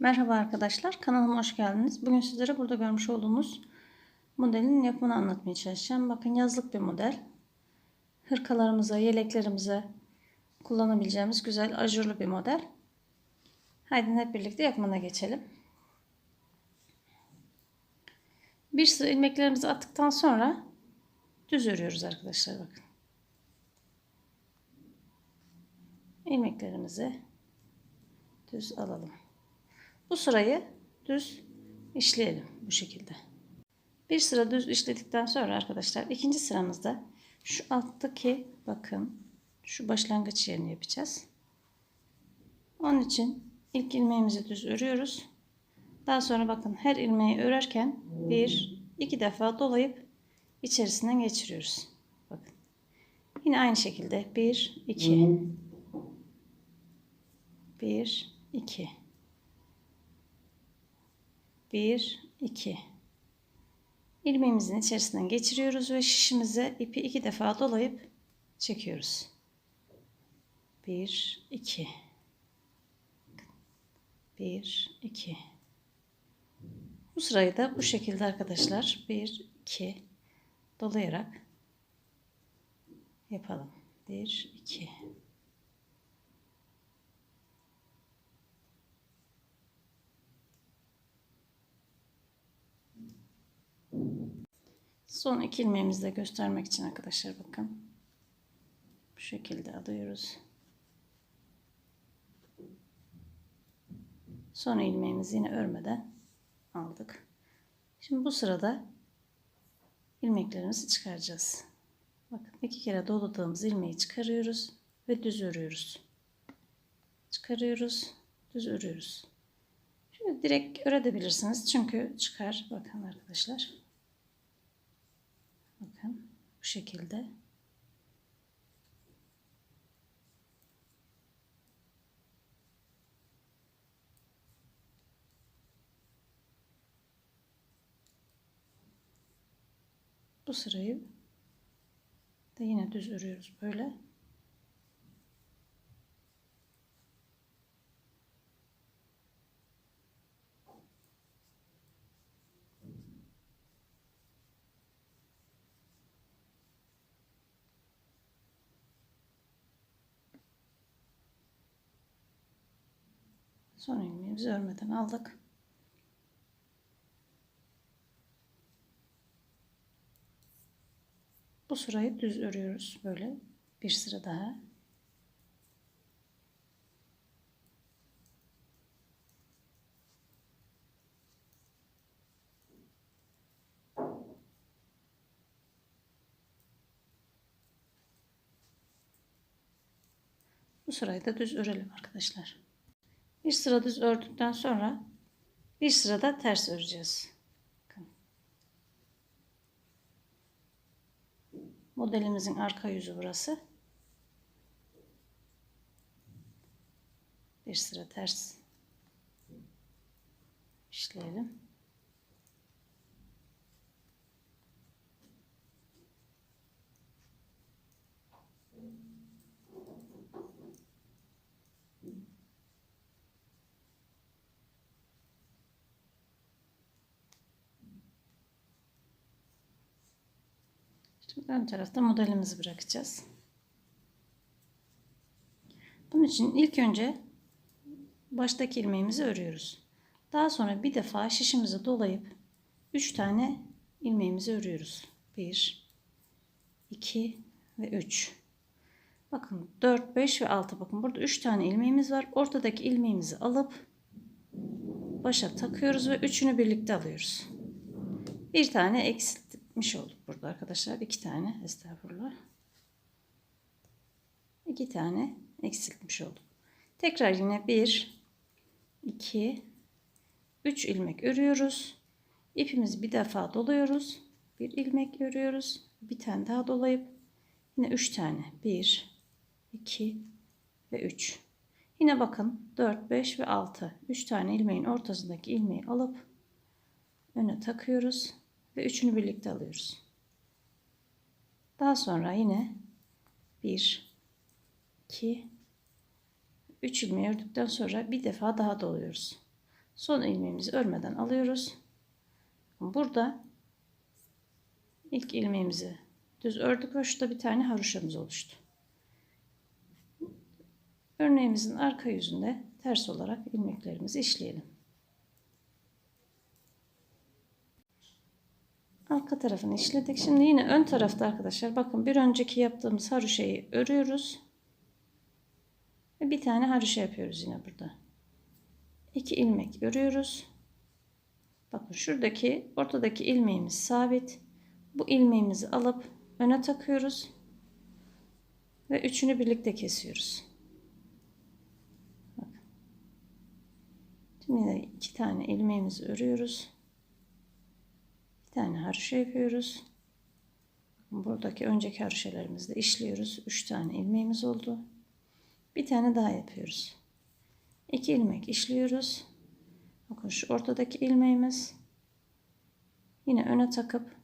Merhaba arkadaşlar, kanalıma hoş geldiniz. Bugün sizlere burada görmüş olduğunuz modelin yapımını anlatmaya çalışacağım. Bakın yazlık bir model. Hırkalarımıza, yeleklerimize kullanabileceğimiz güzel ajurlu bir model. Haydi hep birlikte yapımına geçelim. Bir sıra ilmeklerimizi attıktan sonra düz örüyoruz arkadaşlar bakın. ilmeklerimizi düz alalım. Bu sırayı düz işleyelim bu şekilde. Bir sıra düz işledikten sonra arkadaşlar ikinci sıramızda şu alttaki bakın şu başlangıç yerini yapacağız. Onun için ilk ilmeğimizi düz örüyoruz. Daha sonra bakın her ilmeği örerken bir iki defa dolayıp içerisinden geçiriyoruz. Bakın. Yine aynı şekilde bir iki bir iki 1 2 ilmeğimizin içerisinden geçiriyoruz ve şişimize ipi iki defa dolayıp çekiyoruz. 1 2 1 2 Bu sırayı da bu şekilde arkadaşlar 1 2 dolayarak yapalım. 1 2 Son iki ilmeğimizi de göstermek için arkadaşlar bakın. Bu şekilde alıyoruz. Son ilmeğimizi yine örmeden aldık. Şimdi bu sırada ilmeklerimizi çıkaracağız. Bakın iki kere doladığımız ilmeği çıkarıyoruz ve düz örüyoruz. Çıkarıyoruz, düz örüyoruz. Şöyle direkt örebilirsiniz çünkü çıkar. Bakın arkadaşlar. Bu şekilde. Bu sırayı da yine düz örüyoruz böyle. Son ilmeğimizi örmeden aldık. Bu sırayı düz örüyoruz böyle bir sıra daha. Bu sırayı da düz örelim arkadaşlar. Bir sıra düz ördükten sonra bir sırada ters öreceğiz. Modelimizin arka yüzü burası. Bir sıra ters işleyelim. Şimdi ön tarafta modelimizi bırakacağız. Bunun için ilk önce baştaki ilmeğimizi örüyoruz. Daha sonra bir defa şişimizi dolayıp 3 tane ilmeğimizi örüyoruz. 1 2 ve 3. Bakın 4, 5 ve 6. Bakın burada 3 tane ilmeğimiz var. Ortadaki ilmeğimizi alıp başa takıyoruz ve üçünü birlikte alıyoruz. Bir tane eksiltmiş olduk burada arkadaşlar. iki tane estağfurullah. iki tane eksiltmiş olduk. Tekrar yine bir, iki, üç ilmek örüyoruz. İpimizi bir defa doluyoruz. Bir ilmek örüyoruz. Bir tane daha dolayıp yine üç tane. Bir, iki ve üç. Yine bakın 4, 5 ve 6. 3 tane ilmeğin ortasındaki ilmeği alıp öne takıyoruz ve üçünü birlikte alıyoruz. Daha sonra yine 1 2 3 ilmeği ördükten sonra bir defa daha doluyoruz. Son ilmeğimizi örmeden alıyoruz. Burada ilk ilmeğimizi düz ördük ve şurada bir tane haroşamız oluştu. Örneğimizin arka yüzünde ters olarak ilmeklerimizi işleyelim. Arka tarafını işledik. Şimdi yine ön tarafta arkadaşlar bakın bir önceki yaptığımız haroşayı örüyoruz. Ve bir tane haroşa yapıyoruz yine burada. İki ilmek örüyoruz. Bakın şuradaki ortadaki ilmeğimiz sabit. Bu ilmeğimizi alıp öne takıyoruz. Ve üçünü birlikte kesiyoruz. Bakın. Şimdi yine iki tane ilmeğimizi örüyoruz. Bir tane haroşa yapıyoruz. Buradaki önceki haroşalarımızda işliyoruz. Üç tane ilmeğimiz oldu. Bir tane daha yapıyoruz. İki ilmek işliyoruz. Bakın şu ortadaki ilmeğimiz. Yine öne takıp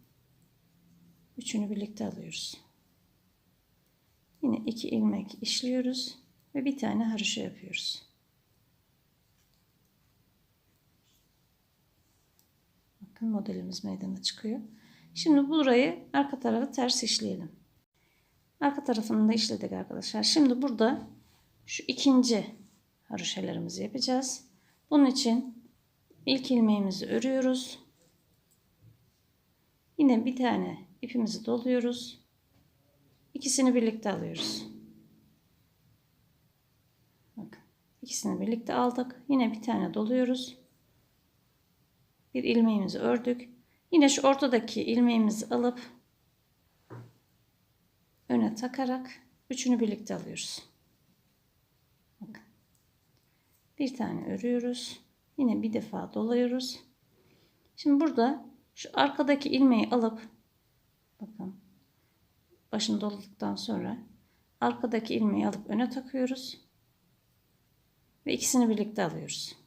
üçünü birlikte alıyoruz. Yine iki ilmek işliyoruz ve bir tane haroşa yapıyoruz. Bakın modelimiz meydana çıkıyor. Şimdi burayı arka tarafı ters işleyelim. Arka tarafını da işledik arkadaşlar. Şimdi burada şu ikinci haroşalarımızı yapacağız. Bunun için ilk ilmeğimizi örüyoruz. Yine bir tane ipimizi doluyoruz. İkisini birlikte alıyoruz. Bakın, ikisini birlikte aldık. Yine bir tane doluyoruz. Bir ilmeğimizi ördük. Yine şu ortadaki ilmeğimizi alıp öne takarak üçünü birlikte alıyoruz. Bir tane örüyoruz. Yine bir defa doluyoruz. Şimdi burada şu arkadaki ilmeği alıp bakın başını doladıktan sonra arkadaki ilmeği alıp öne takıyoruz. Ve ikisini birlikte alıyoruz.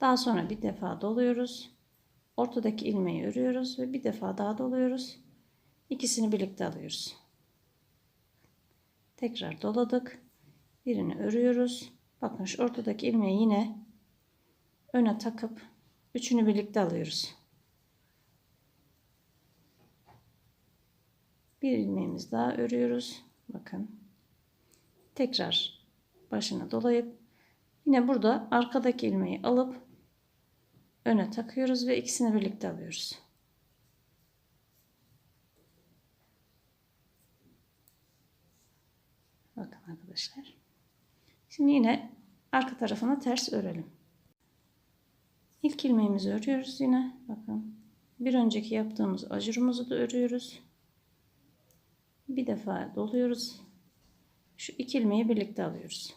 Daha sonra bir defa doluyoruz. Ortadaki ilmeği örüyoruz ve bir defa daha doluyoruz. İkisini birlikte alıyoruz. Tekrar doladık. Birini örüyoruz. Bakın şu ortadaki ilmeği yine öne takıp üçünü birlikte alıyoruz. Bir ilmeğimiz daha örüyoruz. Bakın. Tekrar başına dolayıp yine burada arkadaki ilmeği alıp öne takıyoruz ve ikisini birlikte alıyoruz. Bakın arkadaşlar. Şimdi yine arka tarafını ters örelim. İlk ilmeğimizi örüyoruz yine. Bakın. Bir önceki yaptığımız ajurumuzu da örüyoruz. Bir defa doluyoruz. Şu iki ilmeği birlikte alıyoruz.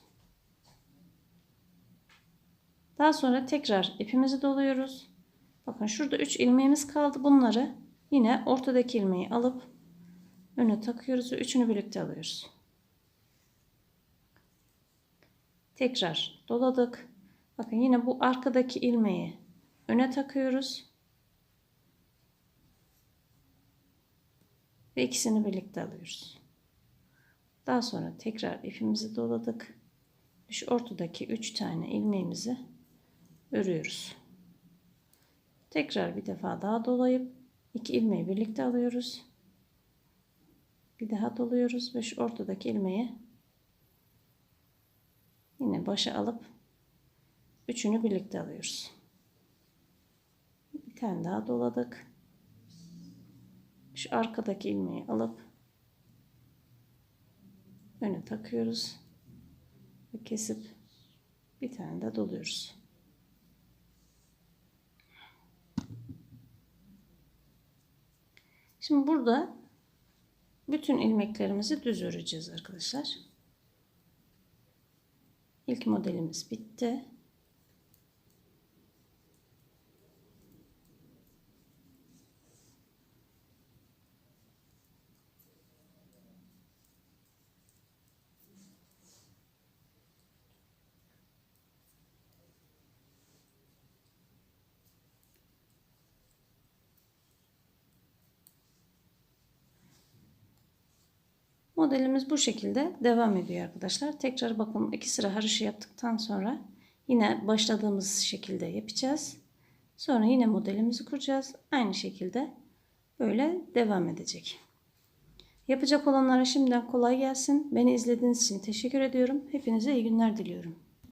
Daha sonra tekrar ipimizi doluyoruz. Bakın şurada 3 ilmeğimiz kaldı. Bunları yine ortadaki ilmeği alıp öne takıyoruz ve üçünü birlikte alıyoruz. Tekrar doladık. Bakın yine bu arkadaki ilmeği öne takıyoruz. Ve ikisini birlikte alıyoruz. Daha sonra tekrar ipimizi doladık. Şu ortadaki 3 tane ilmeğimizi örüyoruz. Tekrar bir defa daha dolayıp iki ilmeği birlikte alıyoruz. Bir daha doluyoruz ve şu ortadaki ilmeği yine başa alıp üçünü birlikte alıyoruz. Bir tane daha doladık. Şu arkadaki ilmeği alıp öne takıyoruz ve kesip bir tane de doluyoruz. Şimdi burada bütün ilmeklerimizi düz öreceğiz arkadaşlar. İlk modelimiz bitti. Modelimiz bu şekilde devam ediyor arkadaşlar. Tekrar bakın iki sıra haroşa yaptıktan sonra Yine başladığımız şekilde yapacağız. Sonra yine modelimizi kuracağız. Aynı şekilde böyle devam edecek. Yapacak olanlara şimdiden kolay gelsin. Beni izlediğiniz için teşekkür ediyorum. Hepinize iyi günler diliyorum.